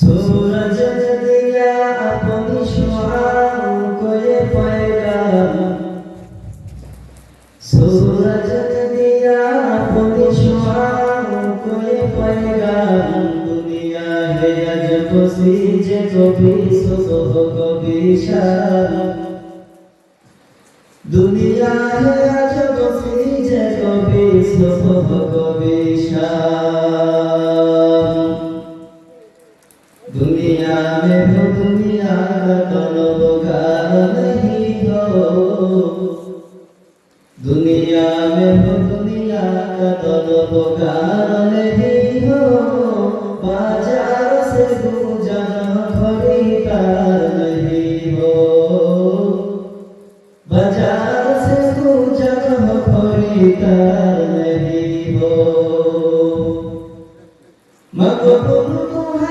सूरज ने दिया अपनी शुआओं को ये पैगाम सूरज ने दिया अपनी शुआओं को ये पैगाम दुनिया है अजब सी जे कभी सुबह कभी शाम दुनिया है अजब सी जे कभी सुबह कभी शाम दुनिया में हो दुनिया का तलबगार नहीं हो दुनिया में हो दुनिया का तलबगार नहीं हो बाज़ार से गुजर खरीदार नहीं हो। बाज़ार से गुजर खरीदार नहीं हो। मकबूल तू है